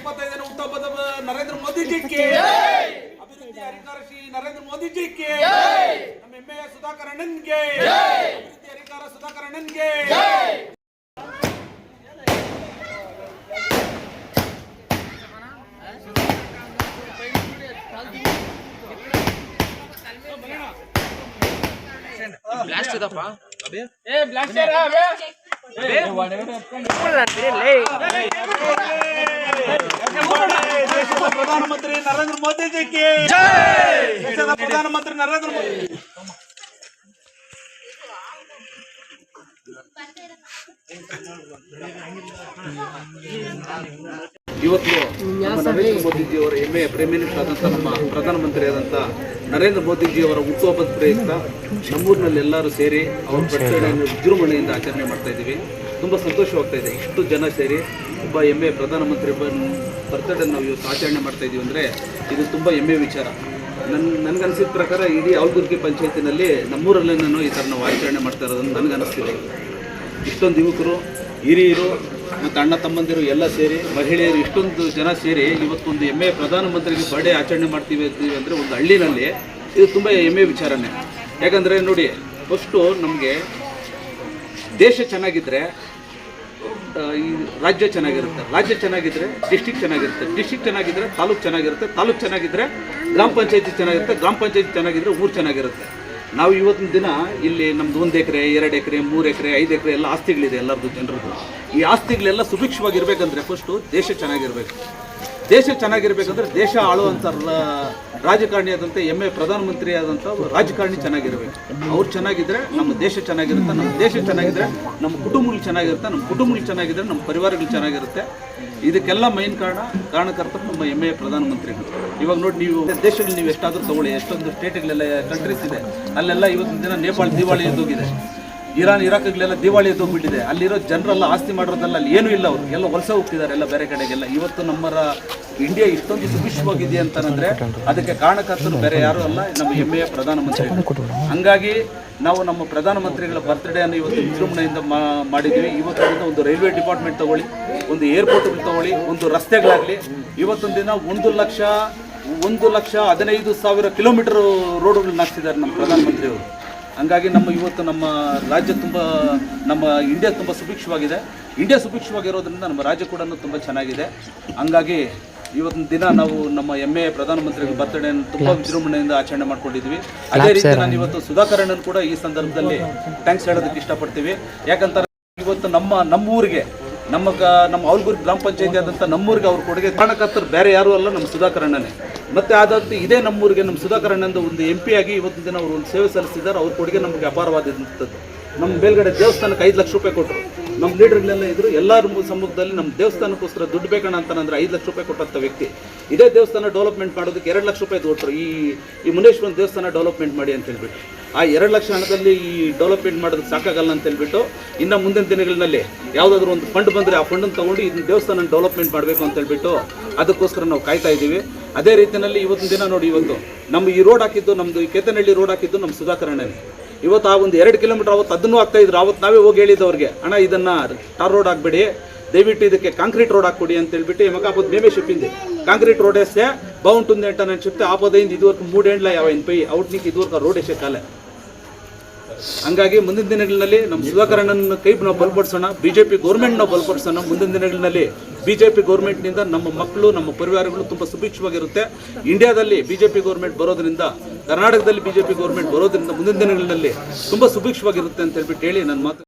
ಎಪ್ಪತ್ತೈದನೇ ಹುಟ್ಟುಹಬ್ಬದ ನರೇಂದ್ರ ಮೋದಿಜಿಗೆ ಅಭಿವೃದ್ಧಿ ಅಧಿಕಾರ ಶ್ರೀ ನರೇಂದ್ರ ಮೋದಿಜಿಗೆ ನಮ್ಮ ಹೆಮ್ಮೆಯ ಸುಧಾಕರ್ ಅಣ್ಣನ್ಗೆ. ಅಭಿವೃದ್ಧಿ ಅಧಿಕಾರ ಸುಧಾಕರ್ ಅಣ್ಣನ್ಗೆ. ಬ್ಲಾಸ್ಟ್ ಇದಪ್ಪ. ಅಬೇ ದೇಶದ ಪ್ರಧಾನಮಂತ್ರಿ ನರೇಂದ್ರ ಮೋದಿಜಿಗೆ ದೇಶದ ಪ್ರಧಾನಮಂತ್ರಿ ನರೇಂದ್ರ ಮೋದಿ ಇವತ್ತು ನರೇಂದ್ರ ಮೋದಿಜಿಯವರ ಹೆಮ್ಮೆಯ ಪ್ರೈಮ್ ಮಿನಿಸ್ಟರ್ ಆದಂಥ ನಮ್ಮ ನರೇಂದ್ರ ಮೋದಿಜಿಯವರ ಹುಟ್ಟುಹಬ್ಬದ ಪ್ರಯುಕ್ತ ನಮ್ಮೂರಿನಲ್ಲಿ ಎಲ್ಲರೂ ಸೇರಿ ಅವರ ಬರ್ತಡೆಯನ್ನು ವಿಜೃಂಭಣೆಯಿಂದ ಆಚರಣೆ ಮಾಡ್ತಾ ಇದ್ದೀವಿ. ತುಂಬ ಸಂತೋಷವಾಗ್ತಾ ಇದೆ. ಇಷ್ಟು ಜನ ಸೇರಿ ಒಬ್ಬ ಹೆಮ್ಮೆ ಪ್ರಧಾನಮಂತ್ರಿ ಬರ್ತಡೇ ನಾವು ಇವತ್ತು ಆಚರಣೆ ಮಾಡ್ತಾ ಇದ್ದೀವಿ ಅಂದರೆ ಇದು ತುಂಬ ಹೆಮ್ಮೆಯ ವಿಚಾರ. ನನ್ನ ನನಗನ್ಸಿದ ಪ್ರಕಾರ ಇಡೀ ಆಲ್ಗುರ್ಗಿ ಪಂಚಾಯತಿನಲ್ಲಿ ನಮ್ಮೂರಲ್ಲೇ ನಾನು ಈ ಥರ ನಾವು ಆಚರಣೆ ಮಾಡ್ತಾ ಇರೋದನ್ನು ನನಗನ್ನಿಸ್ತಿದೆ ಇಷ್ಟೊಂದು ಯುವಕರು, ಹಿರಿಯರು ಮತ್ತು ಅಣ್ಣ ತಮ್ಮಂದಿರು ಎಲ್ಲ ಸೇರಿ, ಮಹಿಳೆಯರು ಇಷ್ಟೊಂದು ಜನ ಸೇರಿ ಇವತ್ತೊಂದು ಹೆಮ್ಮೆ ಪ್ರಧಾನಮಂತ್ರಿಗೆ ಬರ್ಡೇ ಆಚರಣೆ ಮಾಡ್ತೀವಿ ಅಂತೀವಿ ಅಂದರೆ ಒಂದು ಹಳ್ಳಿನಲ್ಲಿ ಇದು ತುಂಬ ಹೆಮ್ಮೆ ವಿಚಾರನೇ. ಯಾಕಂದರೆ ನೋಡಿ, ಫಸ್ಟು ನಮಗೆ ದೇಶ ಚೆನ್ನಾಗಿದ್ದರೆ ಈ ರಾಜ್ಯ ಚೆನ್ನಾಗಿರುತ್ತೆ. ರಾಜ್ಯ ಚೆನ್ನಾಗಿದ್ರೆ ಡಿಸ್ಟಿಕ್ ಚೆನ್ನಾಗಿರುತ್ತೆ. ಡಿಸ್ಟಿಕ್ ಚೆನ್ನಾಗಿದ್ರೆ ತಾಲೂಕು ಚೆನ್ನಾಗಿರುತ್ತೆ. ತಾಲೂಕು ಚೆನ್ನಾಗಿದ್ರೆ ಗ್ರಾಮ ಪಂಚಾಯತಿ ಚೆನ್ನಾಗಿರುತ್ತೆ. ಗ್ರಾಮ ಪಂಚಾಯತಿ ಚೆನ್ನಾಗಿದ್ರೆ ಊರು ಚೆನ್ನಾಗಿರುತ್ತೆ. ನಾವು ಇವತ್ತಿನ ದಿನ ಇಲ್ಲಿ ನಮ್ದು ಒಂದು ಎಕರೆ, ಎರಡು ಎಕರೆ, ಮೂರು ಎಕರೆ, ಐದು ಎಕರೆ ಎಲ್ಲ ಆಸ್ತಿಗಳಿದೆ ಎಲ್ಲರದ್ದು ಜನರದ್ದು. ಈ ಆಸ್ತಿಗಳೆಲ್ಲ ಸುಭಿಕ್ಷವಾಗಿರ್ಬೇಕಂದ್ರೆ ಫಸ್ಟು ದೇಶ ಚೆನ್ನಾಗಿರ್ಬೇಕು. ದೇಶ ಚೆನ್ನಾಗಿರ್ಬೇಕಂದ್ರೆ ದೇಶ ಆಳುವಂಥ ರಾಜಕಾರಣಿ ರಾಜಕಾರಣಿ ಆದಂಥ ಎಮ್ಮೆ ಪ್ರಧಾನಮಂತ್ರಿ ಆದಂತ ರಾಜಕಾರಣಿ ಚೆನ್ನಾಗಿರ್ಬೇಕು. ಅವ್ರು ಚೆನ್ನಾಗಿದ್ರೆ ನಮ್ಮ ದೇಶ ಚೆನ್ನಾಗಿರುತ್ತೆ, ನಮ್ಮ ದೇಶ ಚೆನ್ನಾಗಿದ್ರೆ ನಮ್ಮ ಕುಟುಂಬಗಳು ಚೆನ್ನಾಗಿರುತ್ತೆ, ನಮ್ಮ ಕುಟುಂಬಗಳು ಚೆನ್ನಾಗಿದ್ರೆ ನಮ್ಮ ಪರಿವಾರಗಳು ಚೆನ್ನಾಗಿರುತ್ತೆ. ಇದಕ್ಕೆಲ್ಲ ಮೈನ್ ಕಾರಣ ಕಾರಣಕರ್ತ ನಮ್ಮ ಹೆಮ್ಮೆಯ ಪ್ರಧಾನಮಂತ್ರಿಗಳು. ಇವಾಗ ನೋಡಿ ನೀವು ದೇಶಗಳು ನೀವು ಎಷ್ಟಾದರೂ ತಗೊಳ್ಳಿ, ಎಷ್ಟೊಂದು ಸ್ಟೇಟ್ಗಳೆಲ್ಲ ಕಂಟ್ರೀಸ್ ಇದೆ. ಅಲ್ಲೆಲ್ಲ ಇವತ್ತಿನ ದಿನ ನೇಪಾಳ ದಿವಾಳಿ ಎದ್ದೋಗಿದೆ ಇರಾನ್ ಇರಾಕ್ಗಳೆಲ್ಲ ದಿವಾಳಿ ಎದ್ದೋಗ್ಬಿಟ್ಟಿದೆ ಅಲ್ಲಿರೋ ಜನರೆಲ್ಲ ಆಸ್ತಿ ಮಾಡಿರೋದಲ್ಲ ಅಲ್ಲಿ ಏನೂ ಇಲ್ಲ ಅವರು. ಎಲ್ಲ ವಲಸೆ ಹೋಗ್ತಿದ್ದಾರೆ ಎಲ್ಲ ಬೇರೆ ಕಡೆಗೆಲ್ಲ. ಇವತ್ತು ನಮ್ಮ ರ- ಇಂಡಿಯಾ ಇಷ್ಟೊಂದು ಸುಭಿಕ್ಷವಾಗಿದೆ ಅಂತಂದ್ರೆ ಅದಕ್ಕೆ ಕಾರಣಕರ್ತರು ಬೇರೆ ಯಾರು ಅಲ್ಲ ನಮ್ಮ ಹೆಮ್ಮೆಯ ಪ್ರಧಾನಮಂತ್ರಿ. ಹಂಗಾಗಿ ನಾವು ನಮ್ಮ ಪ್ರಧಾನಮಂತ್ರಿಗಳ ಬರ್ತ್ಡೇಯನ್ನು ಇವತ್ತು ವಿಜೃಂಭಣೆಯಿಂದ ಮಾಡಿದ್ವಿ ಮಾಡಿದ್ದೀವಿ. ಇವತ್ತಿನಿಂದ ಒಂದು ರೈಲ್ವೆ ಡಿಪಾರ್ಟ್ಮೆಂಟ್ ತಗೊಳ್ಳಿ ಒಂದು ಏರ್ಪೋರ್ಟ್ಗಳು ತಗೊಳ್ಳಿ ಒಂದು ರಸ್ತೆಗಳಾಗಲಿ. ಇವತ್ತೊಂದು ದಿನ ಒಂದು ಲಕ್ಷ ಒಂದು ಲಕ್ಷ ಹದಿನೈದು ಸಾವಿರ ಕಿಲೋಮೀಟರ್ ರೋಡ್ಗಳನ್ನ ಹಾಕ್ತಿದ್ದಾರೆ ನಮ್ಮ ಪ್ರಧಾನಮಂತ್ರಿಯವರು. ಹಂಗಾಗಿ ನಮ್ಮ ಇವತ್ತು ನಮ್ಮ ರಾಜ್ಯ ತುಂಬ ನಮ್ಮ ಇಂಡಿಯಾ ತುಂಬ ಸುಭಿಕ್ಷವಾಗಿದೆ. ಇಂಡಿಯಾ ಸುಭಿಕ್ಷವಾಗಿರೋದ್ರಿಂದ ನಮ್ಮ ರಾಜ್ಯ ಕೂಡ ತುಂಬ ಚೆನ್ನಾಗಿದೆ. ಹಂಗಾಗಿ ಇವತ್ತಿನ ದಿನ ನಾವು ನಮ್ಮ ಹೆಮ್ಮೆಯ ಪ್ರಧಾನಮಂತ್ರಿಗಳ ಬರ್ತಡೇಯನ್ನು ತುಂಬ ವಿಜೃಂಭಣೆಯಿಂದ ಆಚರಣೆ ಮಾಡ್ಕೊಂಡಿದ್ವಿ ಅದೇ ರೀತಿ ನಾನು ಇವತ್ತು ಸುಧಾಕರಣ್ಣನ್ ಕೂಡ ಈ ಸಂದರ್ಭದಲ್ಲಿ ಥ್ಯಾಂಕ್ಸ್ ಹೇಳೋದಕ್ಕೆ ಇಷ್ಟಪಡ್ತೀವಿ. ಯಾಕಂತಾರೆ ಇವತ್ತು ನಮ್ಮ ನಮ್ಮ ಊರಿಗೆ ನಮ್ಮ ನಮ್ಮ ಅವಲ್ಗುರಿ ಗ್ರಾಮ ಪಂಚಾಯತಿ ಆದಂಥ ನಮ್ಮೂರಿಗೆ ಅವ್ರ ಕೊಡುಗೆ ಕಾರಣಕರ್ತರು ಬೇರೆ ಯಾರೂ ಅಲ್ಲ ನಮ್ಮ ಸುಧಾಕರಣ್ಣನೇ. ಮತ್ತೆ ಅದಾದ ಇದೇ ನಮ್ಮೂರಿಗೆ, ನಮ್ಮ ಸುಧಾಕರಣ್ಣಂದು ಒಂದು ಎಂ ಆಗಿ ಇವತ್ತಿನ ದಿನ ಅವರು ಒಂದು ಸೇವೆ ಸಲ್ಲಿಸಿದ್ದಾರೆ. ಅವ್ರ ಕೊಡುಗೆ ನಮಗೆ ಅಪಾರವಾದಂಥದ್ದು. ನಮ್ಮ ಮೇಲ್ಗಡೆ ದೇವಸ್ಥಾನಕ್ಕೆ ಐದು ಲಕ್ಷ ರೂಪಾಯಿ ಕೊಟ್ಟರು ನಮ್ಮ ಲೀಡರ್ಗಳೆಲ್ಲ ಇದ್ರು, ಎಲ್ಲರ ಸಮ್ಮುಖದಲ್ಲಿ ನಮ್ಮ ದೇವಸ್ಥಾನಕ್ಕೋಸ್ಕರ ದುಡ್ಡು ಬೇಕಣ್ಣ ಅಂತಂದ್ರೆ ಐದು ಲಕ್ಷ ರೂಪಾಯಿ ಕೊಟ್ಟಂಥ ವ್ಯಕ್ತಿ. ಇದೇ ದೇವಸ್ಥಾನ ಡೆವಲಪ್ಮೆಂಟ್ ಮಾಡೋದಕ್ಕೆ ಎರಡು ಲಕ್ಷ ರೂಪಾಯಿ ಕೊಟ್ಟರು ಈ ಈ ಮುನೇಶ್ವರನ ದೇವಸ್ಥಾನ ಡೆವಲಪ್ಮೆಂಟ್ ಮಾಡಿ ಅಂತ ಹೇಳ್ಬಿಟ್ಟು. ಆ ಎರಡು ಲಕ್ಷ ಹಣದಲ್ಲಿ ಈ ಡೆವಲಪ್ಮೆಂಟ್ ಮಾಡೋದಕ್ಕೆ ಸಾಕಾಗಲ್ಲ ಅಂತ ಹೇಳ್ಬಿಟ್ಟು ಇನ್ನು ಮುಂದಿನ ದಿನಗಳಲ್ಲಿ ಯಾವುದಾದ್ರೂ ಒಂದು ಫಂಡ್ ಬಂದರೆ ಆ ಫಂಡನ್ನು ತಗೊಂಡು ಇದನ್ನ ದೇವಸ್ಥಾನ ಡೆವಲಪ್ಮೆಂಟ್ ಮಾಡಬೇಕು ಅಂತ ಹೇಳ್ಬಿಟ್ಟು ಅದಕ್ಕೋಸ್ಕರ ನಾವು ಕಾಯ್ತಾ ಇದ್ದೀವಿ. ಅದೇ ರೀತಿಯಲ್ಲಿ ಇವತ್ತಿನ ದಿನ ನೋಡಿ ಇವತ್ತು. ನಮ್ಮ ಈ ರೋಡ್ ಹಾಕಿದ್ದು ನಮ್ಮದು ಕೇತನಹಳ್ಳಿ ರೋಡ್ ಹಾಕಿದ್ದು ನಮ್ಮ ಸುಧಾಕರಣನೇ ಇವತ್ತು ಆ ಒಂದು ಎರಡು ಕಿಲೋಮೀಟರ್ ಅವತ್ತು ಅದನ್ನು ಆಗ್ತಾ ಇದ್ರು. ಅವತ್ತು ನಾವೇ ಹೋಗಿ ಹೇಳಿದ್ದು ಅವ್ರಿಗೆ, ಅಣ್ಣ, ಇದನ್ನು ಟಾರ್ ರೋಡ್ ಹಾಕ್ಬೇಡಿ. ದಯವಿಟ್ಟು ಇದಕ್ಕೆ ಕಾಂಕ್ರೀಟ್ ರೋಡ್ ಹಾಕ್ಕೊಡಿ ಅಂತ ಹೇಳ್ಬಿಟ್ಟು ಮಗ ಆಪದ ಮೇಮೆ ಶಿಪ್ಪಿಂದೆ. ಕಾಂಕ್ರೀಟ್ రోడ్ వేస్తే బాగుంటుంది ಅಂತ ನಾನು చెప్తే ಇದುವರೆಗೂ ಮೂಡ್ಯಾಂಡ್ మూడేండ్ల యాభై ಪೈ అవుట్ నీకు ಇದುವರೆಗೂ ರೋಡ್ ಎಷ್ಟೇ ಕಾಲೇ. ಹಂಗಾಗಿ ಮುಂದಿನ ದಿನಗಳಲ್ಲಿ ನಮ್ಮ ಸುಧಾಕರಣ್ಣನ ಕೈ ನಾವು ಬಲಪಡಿಸೋಣ, ಬಿಜೆಪಿ ಗೌರ್ಮೆಂಟ್ ನಾವು ಬಲಪಡಿಸೋಣ. ಮುಂದಿನ ದಿನಗಳಲ್ಲಿ ಬಿಜೆಪಿ ಗೌರ್ಮೆಂಟ್ನಿಂದ ನಮ್ಮ ಮಕ್ಕಳು, ನಮ್ಮ ಪರಿವಾರಗಳು ತುಂಬ ಸುಭಿಕ್ಷವಾಗಿರುತ್ತೆ. ಇಂಡಿಯಾದಲ್ಲಿ ಬಿಜೆಪಿ ಗೌರ್ಮೆಂಟ್ ಬರೋದ್ರಿಂದ, ಕರ್ನಾಟಕದಲ್ಲಿ ಬಿಜೆಪಿ ಗೌರ್ಮೆಂಟ್ ಬರೋದ್ರಿಂದ ಮುಂದಿನ ದಿನಗಳಲ್ಲಿ ತುಂಬ ಸುಭಿಕ್ಷವಾಗಿರುತ್ತೆ ಅಂತ ಹೇಳ್ಬಿಟ್ಟು ಹೇಳಿ ನನ್ನ ಮಾತು.